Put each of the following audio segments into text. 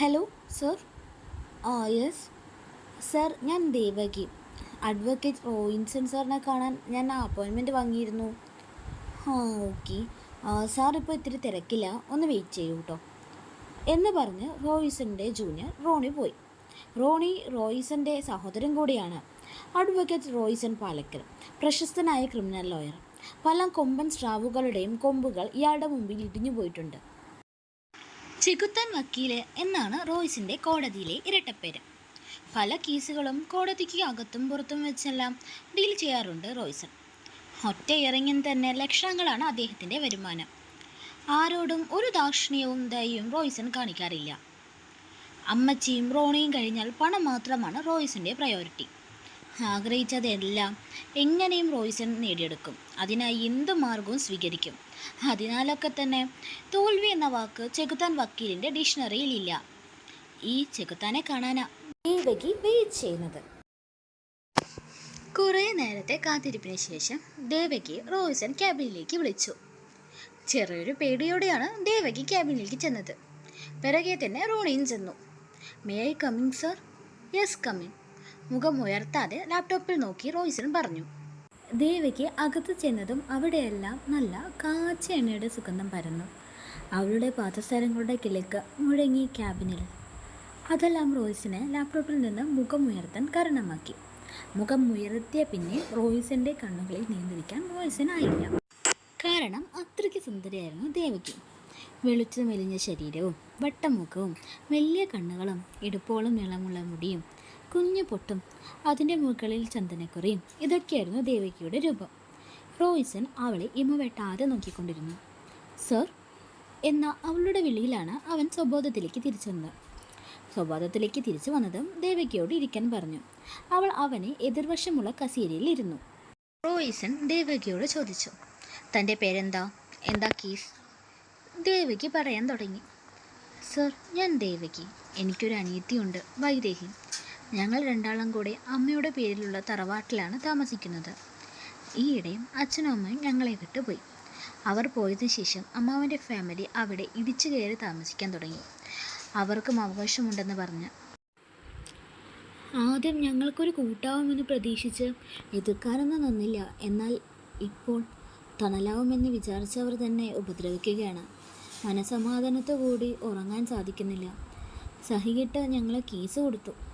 Hello sir ആ yes sir ഞാൻ Devaki. Advocate റോയിൻസൺ സാറിനെ കാണാൻ ഞാൻ അപ്പോയിൻമെന്റ് വാങ്ങിയിരുന്നു. ആ ഓക്കെ സാർ ഇപ്പോൾ ഇത്തിരി തിരക്കില്ല. ഒന്ന് വെയിറ്റ് ചെയ്യൂ കേട്ടോ എന്ന് പറഞ്ഞ് റോയിസന്റെ ജൂനിയർ റോണി പോയി. റോണി റോയിസന്റെ സഹോദരൻ കൂടിയാണ്. അഡ്വക്കേറ്റ് റോയിസൺ പാലക്കൽ. പ്രശസ്തനായ ക്രിമിനൽ ലോയർ പല കൊമ്പൻ സ്രാവുകളുടെയും കൊമ്പുകൾ ഇയാളുടെ മുമ്പിൽ ഇടിഞ്ഞു പോയിട്ടുണ്ട്. ചെകുത്താൻ വക്കീൽ എന്നാണ് റോയ്സിന്റെ കോടതിയിലെ ഇരട്ടപ്പേര്. പല കേസുകളും കോടതിക്ക് അകത്തും പുറത്തും വെച്ചെല്ലാം ഡീൽ ചെയ്യാറുണ്ട് റോയ്സൺ. ഒറ്റ ഇറങ്ങിൻ തന്നെ ലക്ഷങ്ങളാണ് അദ്ദേഹത്തിന്റെ വരുമാനം. ആരോടും ഒരു ദാക്ഷിണ്യവും ദയയും റോയ്സൺ കാണിക്കാറില്ല. അമ്മച്ചിയും റോണിയും കഴിഞ്ഞാൽ പണം മാത്രമാണ് റോയ്സിന്റെ പ്രയോറിറ്റി. ആഗ്രഹിച്ചതെല്ലാം എങ്ങനെയും റോയ്സൺ നേടിയെടുക്കും. അതിനായി എന്ത് മാർഗവും സ്വീകരിക്കും. അതിനാലൊക്കെ തന്നെ തോൽവി എന്ന വാക്ക് ചെകുത്താൻ വക്കീലിന്റെ ഡിക്ഷണറിയിലില്ല. ഈ ചെകുത്താനെ കാണാനാ. ദേവകി വെയിറ്റ് ചെയ്യുന്നത്. കുറേ നേരത്തെ കാത്തിരിപ്പിന് ശേഷം ദേവകി റോയ്സൺ ക്യാബിനിലേക്ക് വിളിച്ചു. ചെറിയൊരു പേടിയോടെയാണ് ദേവകി ക്യാബിനിലേക്ക് ചെന്നത്. പിറകെ തന്നെ റോണിയും ചെന്നു. May I come in sir yes come in മുഖം ഉയർത്താതെ ലാപ്ടോപ്പിൽ നോക്കി റോയ്സൺ പറഞ്ഞു. ദേവയ്ക്ക് അകത്ത് ചെന്നതും അവിടെയെല്ലാം നല്ല കാച്ച എണ്ണയുടെ സുഗന്ധം പരന്നു. അവളുടെ പാദസരങ്ങളുടെ കിളിക്ക് മുഴങ്ങി ക്യാബിനിൽ. അതെല്ലാം റോയ്സിനെ ലാപ്ടോപ്പിൽ നിന്ന് മുഖമുയർത്താൻ കാരണമാക്കി. മുഖം ഉയർത്തിയ പിന്നെ റോയ്സിന്റെ കണ്ണുകളിൽ നിയന്ത്രിക്കാൻ റോയ്സിനായില്ല കാരണം അത്രയ്ക്ക് സുന്ദരിയായിരുന്നു ദേവയ്ക്ക് വെളുത്തു മെലിഞ്ഞ ശരീരവും വട്ടമുഖവും വലിയ കണ്ണുകളും ഇടുപ്പോളം നീളമുള്ള മുടിയും കുഞ്ഞു പൊട്ടും. അതിന്റെ മുകളിൽ ചന്ദനക്കുറിയും. ഇതൊക്കെയായിരുന്നു ദേവകിയുടെ രൂപം. റോയ്സൺ അവളെ ഇമ വെട്ടാതെ നോക്കിക്കൊണ്ടിരുന്നു. സർ എന്ന അവളുടെ വിളിയിലാണ് അവൻ സ്വബോധത്തിലേക്ക് തിരിച്ചു വന്നത്. സ്വബോധത്തിലേക്ക് തിരിച്ചു വന്നതും ദേവകിയോട് ഇരിക്കാൻ പറഞ്ഞു. അവൾ അവനെ എതിർവശമുള്ള കസേരയിൽ ഇരുന്നു. റോയ്സൺ ദേവകിയോട് ചോദിച്ചു. തന്റെ പേരെന്താ? എന്താ കേസ്? ദേവകി പറയാൻ തുടങ്ങി. സർ ഞാൻ ദേവകി. എനിക്കൊരു അനിയത്തിയുണ്ട്. വൈദേഹി. ഞങ്ങൾ രണ്ടാളും കൂടെ അമ്മയുടെ പേരിലുള്ള തറവാട്ടിലാണ് താമസിക്കുന്നത്. ഈയിടെയും അച്ഛനും അമ്മയും ഞങ്ങളെ വിട്ടുപോയി അവർ പോയതിനു ശേഷം അമ്മാവന്റെ ഫാമിലി അവിടെ ഇടിച്ചു കയറി താമസിക്കാൻ തുടങ്ങി. അവർക്കും അവകാശമുണ്ടെന്ന് പറഞ്ഞ് ആദ്യം ഞങ്ങൾക്കൊരു കൂട്ടാവുമെന്ന് പ്രതീക്ഷിച്ച് എതിർക്കാനൊന്നും നിന്നില്ല. എന്നാൽ ഇപ്പോൾ തണലാവുമെന്ന് വിചാരിച്ചവർ തന്നെ ഉപദ്രവിക്കുകയാണ്. മനസമാധാനത്തോടുകൂടി ഉറങ്ങാൻ സാധിക്കുന്നില്ല. സഹികിട്ട് ഞങ്ങൾ കേസ് കൊടുത്തു.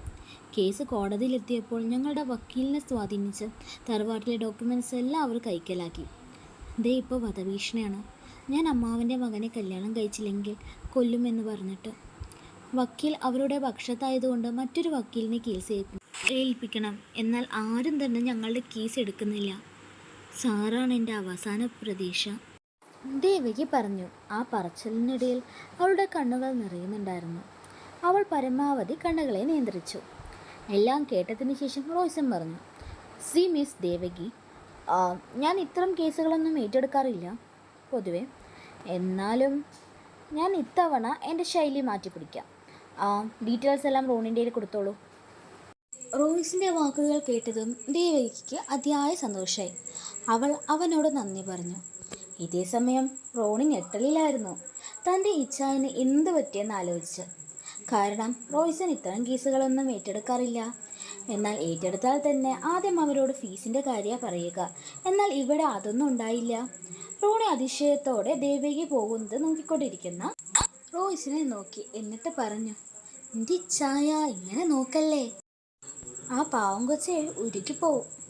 കേസ് കോടതിയിലെത്തിയപ്പോൾ ഞങ്ങളുടെ വക്കീലിനെ സ്വാധീനിച്ച് തറവാട്ടിലെ ഡോക്യുമെന്റ്സ് എല്ലാം അവർ കൈക്കലാക്കി. ദേ ഇപ്പോൾ വധഭീഷണിയാണ്. ഞാൻ അമ്മാവന്റെ മകനെ കല്യാണം കഴിച്ചില്ലെങ്കിൽ കൊല്ലുമെന്ന് പറഞ്ഞിട്ട്. വക്കീൽ അവരുടെ പക്ഷത്തായതുകൊണ്ട് മറ്റൊരു വക്കീലിനെ കേസ് ഏൽപ്പിക്കണം. എന്നാൽ ആരും തന്നെ ഞങ്ങളുടെ കേസ് എടുക്കുന്നില്ല. സാറാണ് എന്റെ അവസാന പ്രതീക്ഷ. ദേവകി പറഞ്ഞു. ആ പറച്ചിലിനിടയിൽ അവളുടെ കണ്ണുകൾ നിറയുന്നുണ്ടായിരുന്നു. അവൾ പരമാവധി കണ്ണുകളെ നിയന്ത്രിച്ചു. എല്ലാം കേട്ടതിന് ശേഷം റോയ്സൺ പറഞ്ഞു സി മിസ് ദേവകി ഞാൻ ഇത്തരം കേസുകളൊന്നും ഏറ്റെടുക്കാറില്ല. പൊതുവെ എന്നാലും ഞാൻ ഇത്തവണ എന്റെ ശൈലി മാറ്റി പിടിക്കാം. ആ ഡീറ്റെയിൽസ് എല്ലാം റോണിന്റെ കൊടുത്തോളൂ. റോയ്സിന്റെ വാക്കുകൾ കേട്ടതും ദേവകിക്ക് അതിയായ സന്തോഷമായി അവൾ അവനോട് നന്ദി പറഞ്ഞു. ഇതേ സമയം റോണി ഞെട്ടലിലായിരുന്നു. തന്റെ ഇച്ഛായന് എന്ത് പറ്റിയെന്ന് ആലോചിച്ച്. കാരണം റോയ്സൺ ഇത്തരം കേസുകളൊന്നും ഏറ്റെടുക്കാറില്ല. എന്നാൽ ഏറ്റെടുത്താൽ തന്നെ ആദ്യം അവരോട് ഫീസിന്റെ കാര്യം പറയുക. എന്നാൽ ഇവിടെ അതൊന്നും ഉണ്ടായില്ല. റോണി അതിശയത്തോടെ ദേവകി പോകുന്നത് നോക്കിക്കൊണ്ടിരിക്കുന്ന റോയ്സിനെ നോക്കി. എന്നിട്ട് പറഞ്ഞു എന്റെ ഇച്ഛായ ഇങ്ങനെ നോക്കല്ലേ? ആ പാവം കൊച്ചെ ഉരുക്കിപ്പോവും